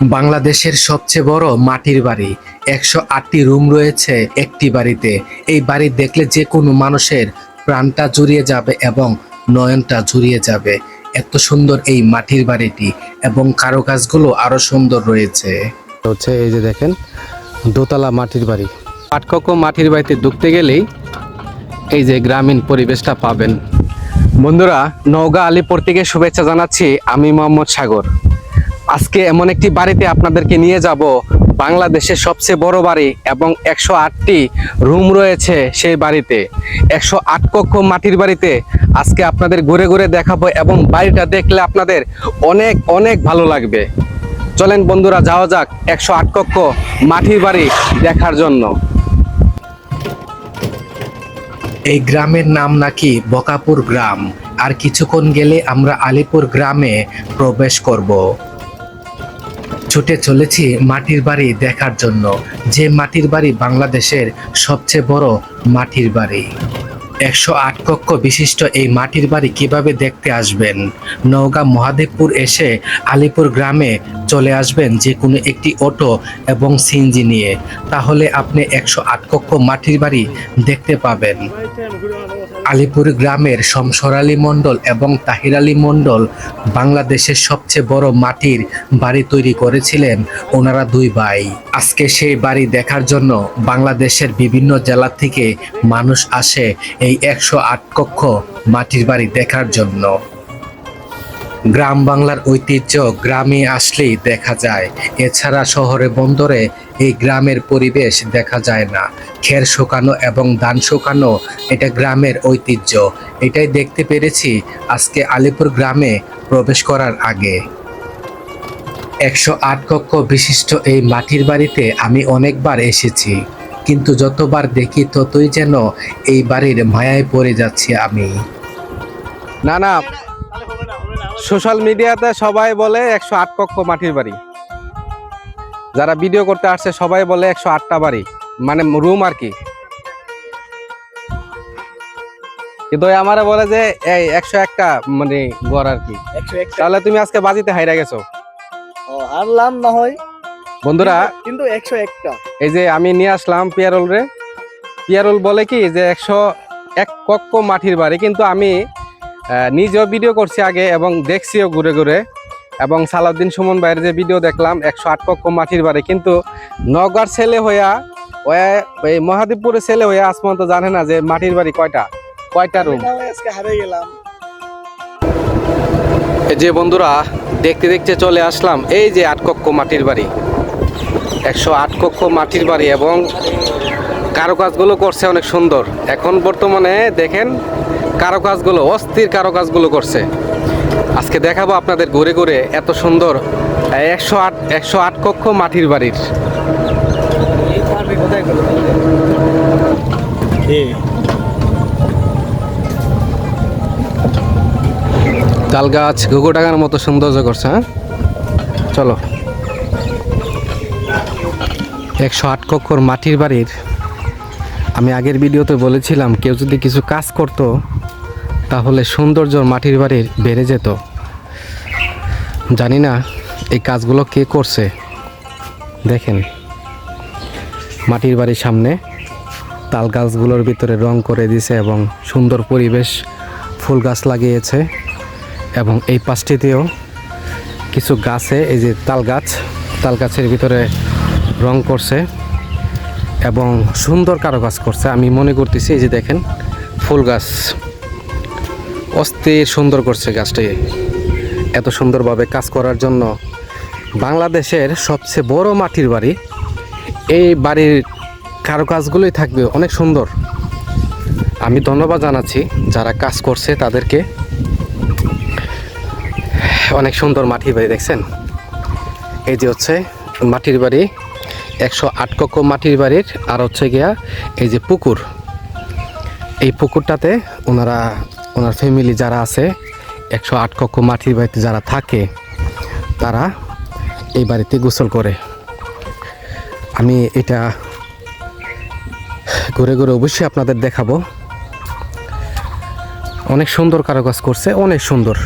বাংলাদেশের সবচেয়ে বড় মাটির বাড়ি। একশো আটটি রুম রয়েছে একটি বাড়িতে। এই বাড়ি দেখলে যে কোনো মানুষের প্রাণটা জুড়িয়ে যাবে এবং নয়নটা জুড়িয়ে যাবে। এত সুন্দর এই মাটির বাড়িটি এবং কারুকাজগুলো আরও সুন্দর রয়েছে। হচ্ছে এই যে দেখেন দোতলা মাটির বাড়ি। আটকক্ষ মাটির বাড়িতে ঢুকতে গেলেই এই যে গ্রামীণ পরিবেশটা পাবেন। বন্ধুরা নওগাঁ আলিপুর থেকে শুভেচ্ছা জানাচ্ছি আমি মোহাম্মদ সাগর। আজকে এমন একটি বাড়িতে আপনাদেরকে নিয়ে যাব। বাংলাদেশের সবচেয়ে বড় বাড়ি এবং একশো আটটি রুম রয়েছে সেই বাড়িতে। একশো আট কক্ষ মাটির বাড়িতে আজকে আপনাদের ঘুরে ঘুরে দেখাবো এবং বাড়িটা দেখলে আপনাদের অনেক অনেক ভালো লাগবে। চলেন বন্ধুরা, যাওয়া যাক একশো আট কক্ষ মাটির বাড়ি দেখার জন্য। এই গ্রামের নাম নাকি বকাপুর গ্রাম। আর কিছুক্ষণ গেলে আমরা আলিপুর গ্রামে প্রবেশ করব। ছুটে চলেছি মাটির বাড়ি দেখার জন্য। যে মাটির বাড়ি বাংলাদেশের সবচেয়ে বড় মাটির বাড়ি। একশো আট কক্ষ বিশিষ্ট এই মাটির বাড়ি কীভাবে দেখতে আসবেন? নওগাঁ মহাদেবপুর এসে আলিপুর গ্রামে চলে আসবেন যে কোনো একটি অটো এবং সিএনজি নিয়ে। তাহলে আপনি একশো আট কক্ষ মাটির বাড়ি দেখতে পাবেন। আলিপুর গ্রামের শমসর আলী মণ্ডল এবং তাহির আলী মণ্ডল বাংলাদেশের সবচেয়ে বড় মাটির বাড়ি তৈরি করেছিলেন ওনারা দুই ভাই। আজকে সেই বাড়ি দেখার জন্য বাংলাদেশের বিভিন্ন জেলা থেকে মানুষ আসে এই একশো আট কক্ষ মাটির বাড়ি দেখার জন্য। গ্রাম বাংলার ঐতিহ্য গ্রামে আসলেই দেখা যায়। এছাড়া শহরে বন্দরে এই গ্রামের পরিবেশ দেখা যায় না। খের শুকানো এবং ধান শুকানো এটা গ্রামের ঐতিহ্য। এটাই দেখতে পেরেছি আজকে আলিপুর গ্রামে প্রবেশ করার আগে। একশো আট কক্ষ বিশিষ্ট এই মাটির বাড়িতে আমি অনেকবার এসেছি। কিন্তু যতবার দেখি ততই যেন এই বাড়ির মায়ায় পড়ে যাচ্ছি আমি। না না সোশ্যাল মিডিয়াতে সবাই বলে একশো আট কক্ষ মাটির বাড়ি। যারা ভিডিও করতে আসছে সবাই বলে একশো আটটা বাড়ি। মানে রুম আর কি। কিন্তু আমারে বলে যে এই একশো একটা মানে ঘর আর কি। তাহলে তুমি আজকে বাজিতে হাইরা গেছো। হারলাম না হয়। বন্ধুরা কিন্তু একশো একটা। এই যে আমি নিয়ে আসলাম পিয়ারোল রে। পিয়ারোল বলে কি যে একশো এক কক্ষ মাটির বাড়ি। কিন্তু আমি নিজেও ভিডিও করছি আগে এবং দেখছিও ঘুরে ঘুরে। এবং সালাউদ্দিন সুমন ভাইয়ের যে ভিডিও দেখলাম একশো আট কক্ষ মাটির বাড়ি। কিন্তু নগর ছেলে হইয়া এই মহাদেবপুরের ছেলে হইয়া আসমান তো জানে না যে মাটির বাড়ি কয়টা কয়টা রুম গেলাম। যে বন্ধুরা দেখতে দেখতে চলে আসলাম এই যে আট কক্ষ মাটির বাড়ি। একশো আট কক্ষ মাটির বাড়ি এবং কারুকাজগুলো করছে অনেক সুন্দর। এখন বর্তমানে দেখেন কারুকাজগুলো, অস্থির কারুকাজগুলো করছে। আজকে দেখাবো আপনাদের ঘুরে ঘুরে এত সুন্দর একশো আট একশো আট কক্ষ মাটির বাড়ির। তাল গাছ ঘুঘু টাকার মতো সৌন্দর্য করছে হ্যাঁ? চলো। একশো আট কক্ষর মাটির বাড়ির আমি আগের ভিডিওতে বলেছিলাম, কেউ যদি কিছু কাজ করতো, তাহলে সৌন্দর্য মাটির বাড়ির বেড়ে যেত। জানি না এই কাজগুলো কে করছে। দেখেন, মাটির বাড়ির সামনে তাল গাছগুলোর ভিতরে রং করে দিয়েছে এবং সুন্দর পরিবেশ, ফুল গাছ লাগিয়েছে এবং এই পাশটিতেও কিছু গাছে, এই যে তাল গাছ, তাল গাছের ভিতরে রং করছে। এবং সুন্দর কারও কাজ করছে। আমি মনে করতেছি এই যে দেখেন, ফুল গাছ। অস্থির সুন্দর করছে গাছটি। এত সুন্দরভাবে কাজ করার জন্য বাংলাদেশের সবচেয়ে বড় মাটির বাড়ি। এই বাড়ির কারুকাজগুলোই থাকবে অনেক সুন্দর। আমি ধন্যবাদ জানাচ্ছি যারা কাজ করছে তাদেরকে। অনেক সুন্দর মাটির বাড়ি, দেখছেন? এই যে হচ্ছে মাটির বাড়ি। একশো আট কক্ষ মাটির বাড়ির আর হচ্ছে গিয়া এই যে পুকুর। এই পুকুরটাতে ওনারা, ওনার ফ্যামিলি যারা আছে, একশো আট কক্ষ মাটির বাড়িতে যারা থাকে, তারা এই বাড়িতে গোসল করে। আমি এটা ঘুরে ঘুরে অবশ্যই আপনাদের দেখাবো। অনেক সুন্দর কারুকাজ করছে, অনেক সুন্দর।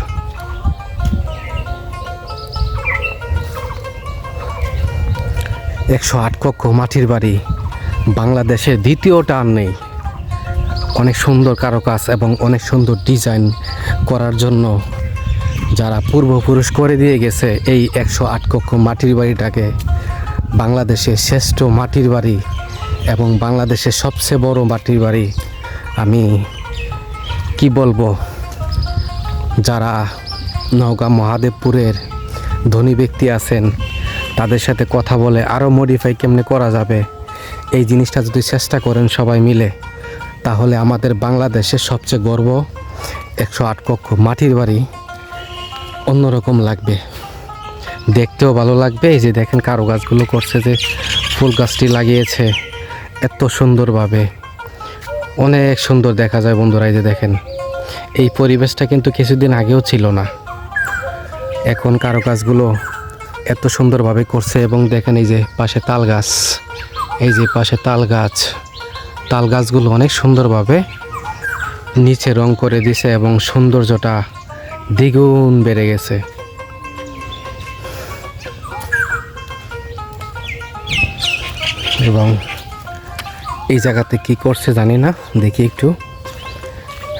একশো আট কক্ষ মাটির বাড়ি। বাংলাদেশের দ্বিতীয় টান নেই। অনেক সুন্দর কারুকাজ এবং অনেক সুন্দর ডিজাইন করার জন্য যারা পূর্বপুরুষ করে দিয়ে গেছে এই একশো আট কক্ষ মাটির বাড়িটাকে বাংলাদেশের শ্রেষ্ঠ মাটির বাড়ি এবং বাংলাদেশের সবচেয়ে বড় মাটির বাড়ি। আমি কি বলব? যারা নওগাঁ মহাদেবপুরের ধনী ব্যক্তি আছেন তাদের সাথে কথা বলে আরও মডিফাই কেমনে করা যাবে? এই জিনিসটা যদি চেষ্টা করেন সবাই মিলে, তাহলে আমাদের বাংলাদেশের সবচেয়ে গর্ব একশো আট কক্ষ মাটির বাড়ি অন্যরকম লাগবে। দেখতেও ভালো লাগবে, এই যে দেখেন কারও গাছগুলো করছে যে ফুল গাছটি লাগিয়েছে, এত সুন্দরভাবে। অনেক সুন্দর দেখা যায় বন্ধুরা, এই যে দেখেন। এই পরিবেশটা কিন্তু কিছুদিন আগেও ছিল না। এখন কারও গাছগুলো এত সুন্দরভাবে করছে এবং দেখেন এই যে পাশে তাল গাছ। এই যে পাশে তাল গাছ। তাল গাছগুলো অনেক সুন্দরভাবে নিচে রং করে দিছে এবং সৌন্দর্যটা দ্বিগুণ বেড়ে গেছে। এবং এই জায়গাতে কি করছে জানি না, দেখি একটু।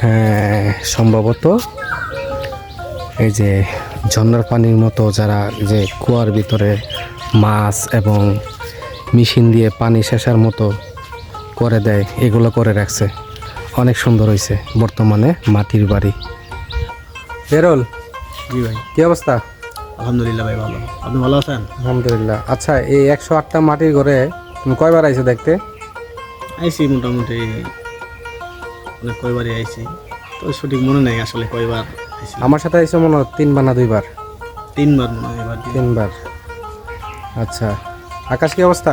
হ্যাঁ সম্ভবত এই যে ঝর্ণার পানির মতো যারা যে কুয়ার ভিতরে মাছ এবং মেশিন দিয়ে পানি শেষার মতো করে দেয় এগুলো করে রাখছে। অনেক সুন্দর হয়েছে বর্তমানে মাটির বাড়ি। বেরোল জি ভাই। কি অবস্থা? আলহামদুলিল্লাহ ভাই ভালো। আপনি ভালো আছেন? আলহামদুলিল্লাহ। আচ্ছা এই একশো আটটা মাটির ঘরে তুমি কয়বার আইছো দেখতে? আইসি মোটামুটি অনেক কয়বারই আইসি তো সঠিক মনে নেই আসলে কয়বার। আমার সাথে আইছো মনে হয় তিনবার না দুইবার? তিনবার মনে হয় এবার তিনবার। আচ্ছা। আকাশ কি অবস্থা?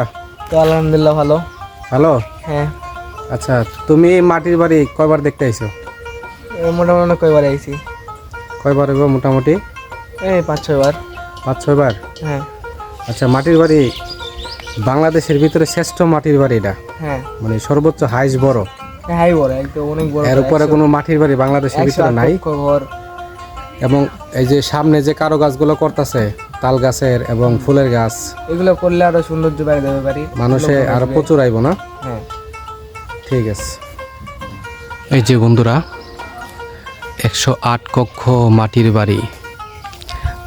তো আলহামদুলিল্লাহ ভালো। ভালো? হ্যাঁ। আচ্ছা তুমি এই মাটির বাড়ি কয়বার দেখতে আইছো মোটামুটি কয়বার আইছি। কয়বার হইব মোটামুটি? এই পাঁচ ছয়বার পাঁচ ছয়বার হ্যাঁ। আচ্ছা মাটির বাড়ি বাংলাদেশের ভিতরে শ্রেষ্ঠ মাটির বাড়ি এটা? হ্যাঁ। মানে সর্বোচ্চ হাইস বড়? হাই বড় একদম অনেক বড় এর উপরে কোনো মাটির বাড়ি বাংলাদেশের ভিতরে নাই? ঘর। এবং এই যে সামনে যে কারও গাছগুলো করতেছে তাল গাছের এবং ফুলের গাছ এগুলো করলে আরও সৌন্দর্য বেড়ে দেবে বাড়ি মানুষে আরও প্রচুর আইব না? হ্যাঁ। ঠিক আছে। এই যে বন্ধুরা একশো আট কক্ষ মাটির বাড়ি।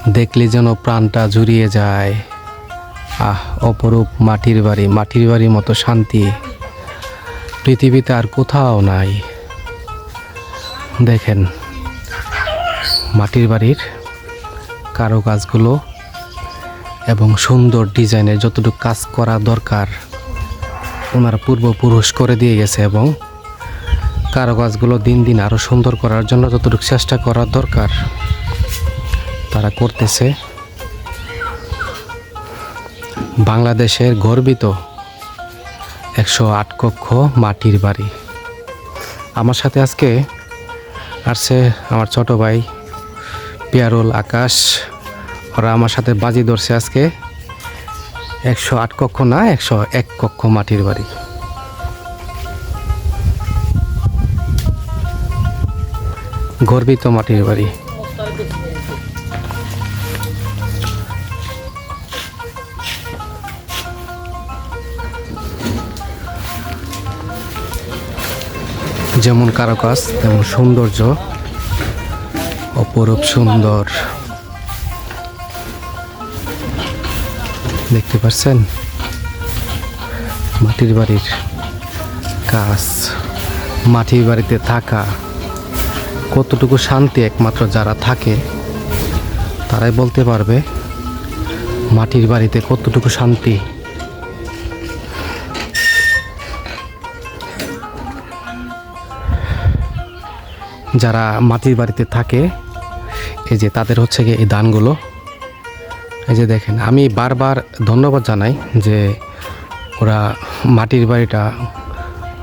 দেখলে যেন প্রাণটা জুড়িয়ে যায়। আহ অপরূপ মাটির বাড়ি মাটির বাড়ির মতো শান্তি। পৃথিবীতে আর কোথাও নাই। দেখেন। মাটির বাড়ির কারও কাজগুলো এবং সুন্দর ডিজাইনের যতটুকু কাজ করা দরকার, ওনার পূর্বপুরুষ করে দিয়ে গেছে এবং কারুকাজগুলো দিন দিন আরও সুন্দর করার জন্য যতটুকু চেষ্টা করার দরকার, তারা করতেছে। বাংলাদেশের গর্বিত একশো আট কক্ষ মাটির বাড়ি। আমার সাথে আজকে আসছে আমার ছোট ভাই পিয়ারুল আকাশ, ওরা আমার সাথে বাজি ধরছে আজকে। একশো আট কক্ষ না, একশো এক কক্ষ মাটির বাড়ি। গর্বিত মাটির বাড়ি। যেমন কারুকাজ, তেমন সৌন্দর্য। অপরূপ সুন্দর। দেখতে পাচ্ছেন? মাটির বাড়ির কাজ, মাটির বাড়িতে থাকা। কতটুকু শান্তি একমাত্র যারা থাকে, তারাই বলতে পারবে মাটির বাড়িতে কতটুকু শান্তি। যারা মাটির বাড়িতে থাকে এই যে তাদের হচ্ছে গিয়ে এই দানগুলো। এই যে দেখেন, আমি বারবার ধন্যবাদ জানাই যে ওরা মাটির বাড়িটা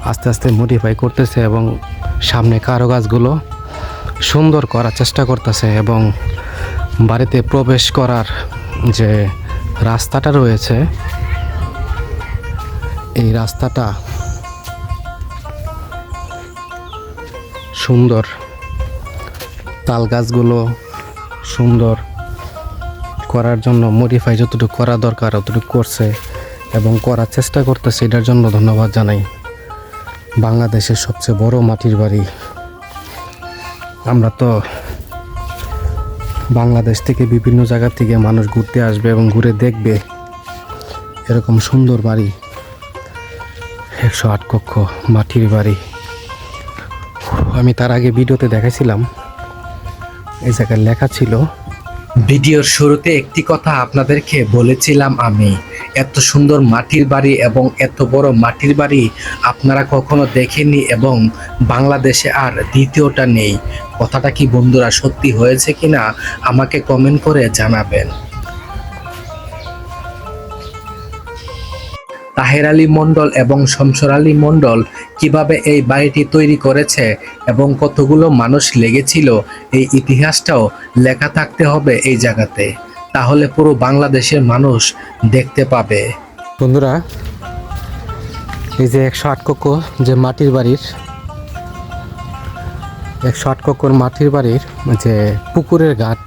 আস্তে আস্তে মডিফাই করতেছে এবং সামনে কারও গাছগুলো সুন্দর করার চেষ্টা করতেছে এবং বাড়িতে প্রবেশ করার যে রাস্তাটা রয়েছে, এই রাস্তাটা সুন্দর তাল গাছগুলো সুন্দর করার জন্য মডিফাই যতটুকু করা দরকার, অতটুকু করছে এবং করার চেষ্টা করতেছে, এটার জন্য ধন্যবাদ জানাই। বাংলাদেশের সবচেয়ে বড় মাটির বাড়ি। আমরা তো বাংলাদেশ থেকে বিভিন্ন জায়গা থেকে মানুষ ঘুরতে আসবে এবং ঘুরে দেখবে এরকম সুন্দর বাড়ি, একশো আট কক্ষ মাটির বাড়ি। আমি তার আগে ভিডিওতে দেখাইছিলাম এই জায়গায় লেখা ছিল, ভিডিওর শুরুতে একটি কথা আপনাদেরকে বলেছিলাম আমি, এত সুন্দর মাটির বাড়ি এবং এত বড় মাটির বাড়ি আপনারা কখনো দেখেননি এবং বাংলাদেশে আর দ্বিতীয়টা নেই। কথাটা কি বন্ধুরা সত্যি হয়েছে কিনা আমাকে কমেন্ট করে জানাবেন। তাহের আলী মণ্ডল এবং শমসর আলী মণ্ডল কীভাবে এই বাড়িটি তৈরি করেছে এবং কতগুলো মানুষ লেগেছিল, এই ইতিহাসটাও লেখা থাকতে হবে এই জায়গাতে। তাহলে পুরো বাংলাদেশের মানুষ দেখতে পাবে। বন্ধুরা, এই যে একশো আট কক্ষ যে মাটির বাড়ির, একশো আট কক্কর মাটির বাড়ির যে পুকুরের ঘাট,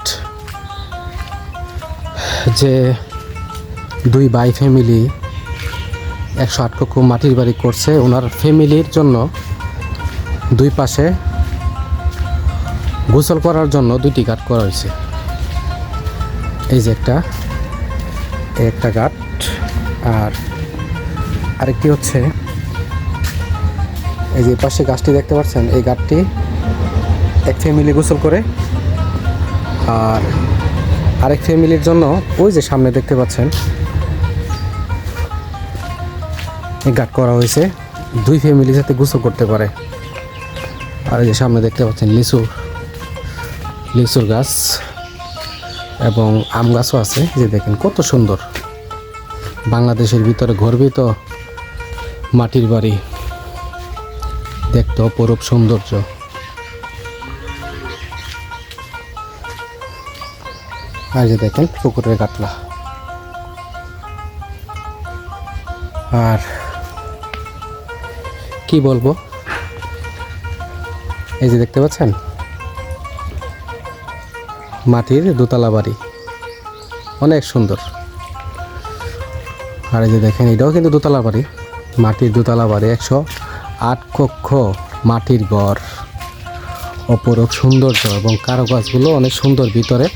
যে দুই বাই ফ্যামিলি একশো আট কক্ষ মাটির বাড়ি করছে। ওনার ফ্যামিলির জন্য দুই পাশে গোসল করার জন্য দুইটি ঘাট করা হয়েছে। এই যে একটা একটা ঘাট। আর আরেকটি হচ্ছে, এই যে পাশে গাছটি দেখতে পাচ্ছেন, এই গাছটি এক ফ্যামিলি গোসল করে। আর আরেক ফ্যামিলির জন্য ওই যে সামনে দেখতে পাচ্ছেন গাট করা হয়েছে। দুই ফ্যামিলি যাতে গোসল করতে পারে। আর এই যে সামনে দেখতে পাচ্ছেন লিচু, লিচুর গাছ এবং আম গাছও আছে। যে দেখেন কত সুন্দর। বাংলাদেশের ভিতরে গর্বিত মাটির বাড়ি। দেখতে অপরূপ সৌন্দর্য। আর যে দেখেন পুকুরের কাতলা আর কি বলব? এই যে দেখতে পাচ্ছেন? মাটির দোতলা বাড়ি। অনেক সুন্দর। আর এই যে দেখেন, এটাও কিন্তু দোতলা বাড়ি। মাটির দোতলা বাড়ি, একশো আট কক্ষ মাটির ঘর অপরূপ সৌন্দর্য এবং কারুকাজগুলো অনেক সুন্দর ভিতরে।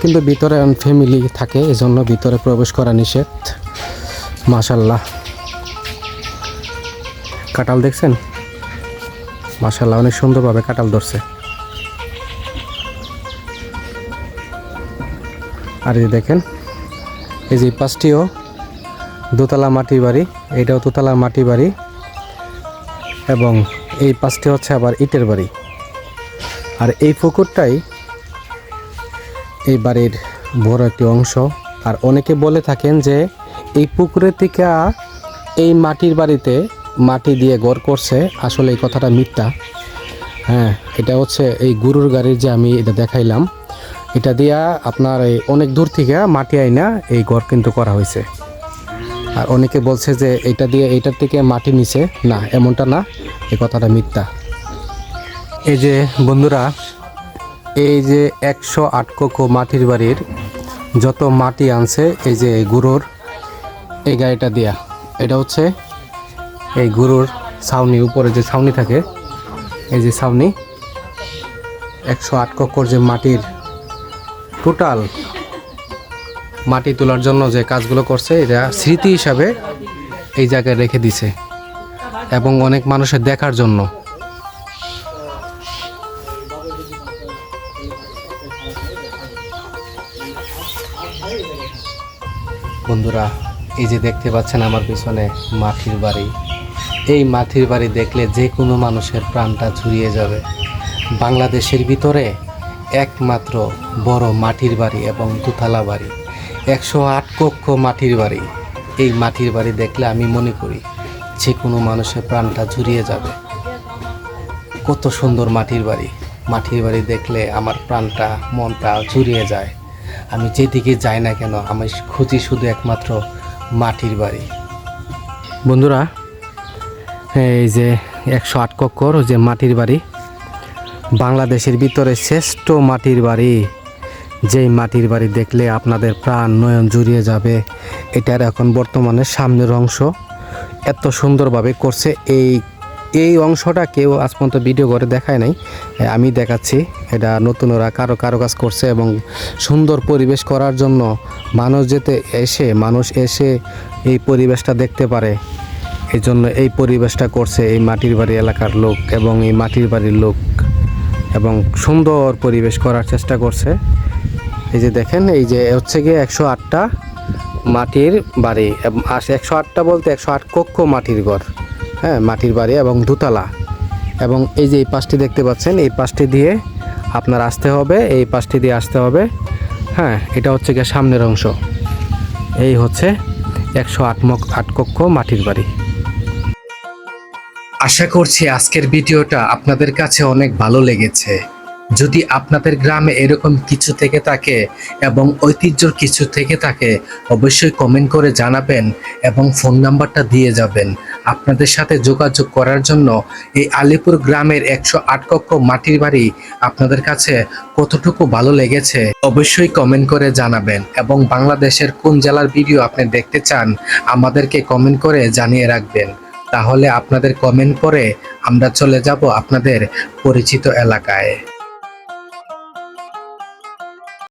কিন্তু ভিতরে ফ্যামিলি থাকে, এজন্য ভিতরে প্রবেশ করা নিষেধ। মাশাল্লাহ কাঁঠাল দেখছেন? মাশাল্লাহ অনেক সুন্দরভাবে কাঁঠাল ধরছে। আর এই দেখেন, এই যে পাঁচটিও দোতলা মাটির বাড়ি এইটাও দোতলা মাটি বাড়ি, এবং এই পাঁচটি হচ্ছে আবার ইটের বাড়ি। আর এই পুকুরটাই এই বাড়ির বড় একটি অংশ। আর অনেকে বলে থাকেন যে, এই পুকুরের থেকে এই মাটির বাড়িতে মাটি দিয়ে গড় করছে, আসলে এই কথাটা মিথ্যা। হ্যাঁ এটা হচ্ছে এই গরুর গাড়ির যে আমি এটা দেখাইলাম, এটা দিয়া আপনার এই অনেক দূর থেকে মাটি আইনা এই ঘর কিন্তু করা হয়েছে। আর অনেকে বলছে যে এটা দিয়ে এইটার থেকে মাটি নিছে, না, এমনটা না এই কথাটা মিথ্যা। এই যে বন্ধুরা, এই যে একশো আট কোকো মাটির বাড়ির যত মাটি আনছে, এই যে গরুর, এই গাড়িটা দিয়া, এটা হচ্ছে এই গরুর ছাউনি, উপরে যে ছাউনি থাকে, এই যে ছাউনি, একশো আট কক্কর যে মাটির টোটাল মাটি তোলার জন্য যে কাজগুলো করছে, এটা স্মৃতি হিসাবে এই জায়গায় রেখে দিছে এবং অনেক মানুষের দেখার জন্য। বন্ধুরা, এই যে দেখতে পাচ্ছেন আমার পিছনে মাটির বাড়ি। এই মাটির বাড়ি দেখলে যে কোনো মানুষের প্রাণটা ঝুরিয়ে যাবে। বাংলাদেশের ভিতরে একমাত্র বড় মাটির বাড়ি এবং দুতলা বাড়ি, একশো আট কক্ষ মাটির বাড়ি। এই মাটির বাড়ি দেখলে আমি মনে করি যে কোনো মানুষের প্রাণটা ঝুরিয়ে যাবে। কত সুন্দর মাটির বাড়ি। মাটির বাড়ি দেখলে আমার প্রাণটা, মনটা জুড়িয়ে যায়। আমি যেদিকে যাই না কেন, আমি খুঁজি শুধু একমাত্র মাটির বাড়ি। বন্ধুরা এই যে একশো আট কক্কর যে মাটির বাড়ি। বাংলাদেশের ভিতরে শ্রেষ্ঠ মাটির বাড়ি। যেই মাটির বাড়ি দেখলে আপনাদের প্রাণ নয়ন জুড়িয়ে যাবে, এটার এখন বর্তমানে সামনের অংশ। এত সুন্দরভাবে করছে এই এই অংশটা কেউ আজ পর্যন্ত ভিডিও করে দেখায় নাই। আমি দেখাচ্ছি, এটা নতুন ওরা কারও কারও কাজ করছে এবং সুন্দর পরিবেশ করার জন্য মানুষ যেতে এসে, মানুষ এসে এই পরিবেশটা দেখতে পারে। এই জন্য এই পরিবেশটা করছে এই মাটির বাড়ি এলাকার লোক এবং এই মাটির বাড়ির লোক এবং সুন্দর পরিবেশ করার চেষ্টা করছে। এই যে দেখেন, এই যে হচ্ছে গিয়ে একশো আটটা মাটির বাড়ি একশো আটটা বলতে একশো আট কক্ষ মাটির ঘর হ্যাঁ মাটির বাড়ি এবং দোতলা। এবং এই যে এই পাশটি দেখতে পাচ্ছেন, এই পাশটি দিয়ে আপনার আসতে হবে, এই পাশটি দিয়ে আসতে হবে হ্যাঁ এটা হচ্ছে গিয়ে সামনের অংশ। এই হচ্ছে একশো আট আট কক্ষ মাটির বাড়ি। আশা করছি আজকের ভিডিওটা আপনাদের কাছে অনেক ভালো লেগেছে। যদি আপনাদের গ্রামে এরকম কিছু থেকে থাকে এবং ঐতিহ্যর কিছু থেকে থাকে, অবশ্যই কমেন্ট করে জানাবেন এবং ফোন নাম্বারটা দিয়ে যাবেন। আপনাদের সাথে যোগাযোগ করার জন্য এই আলিপুর গ্রামের একশো আট কক্ষ মাটির বাড়ি আপনাদের কাছে কতটুকু ভালো লেগেছে, অবশ্যই কমেন্ট করে জানাবেন এবং বাংলাদেশের কোন জেলার ভিডিও আপনি দেখতে চান, আমাদেরকে কমেন্ট করে জানিয়ে রাখবেন। তাহলে আপনাদের কমেন্ট করে আমরা চলে যাব আপনাদের পরিচিত এলাকায়।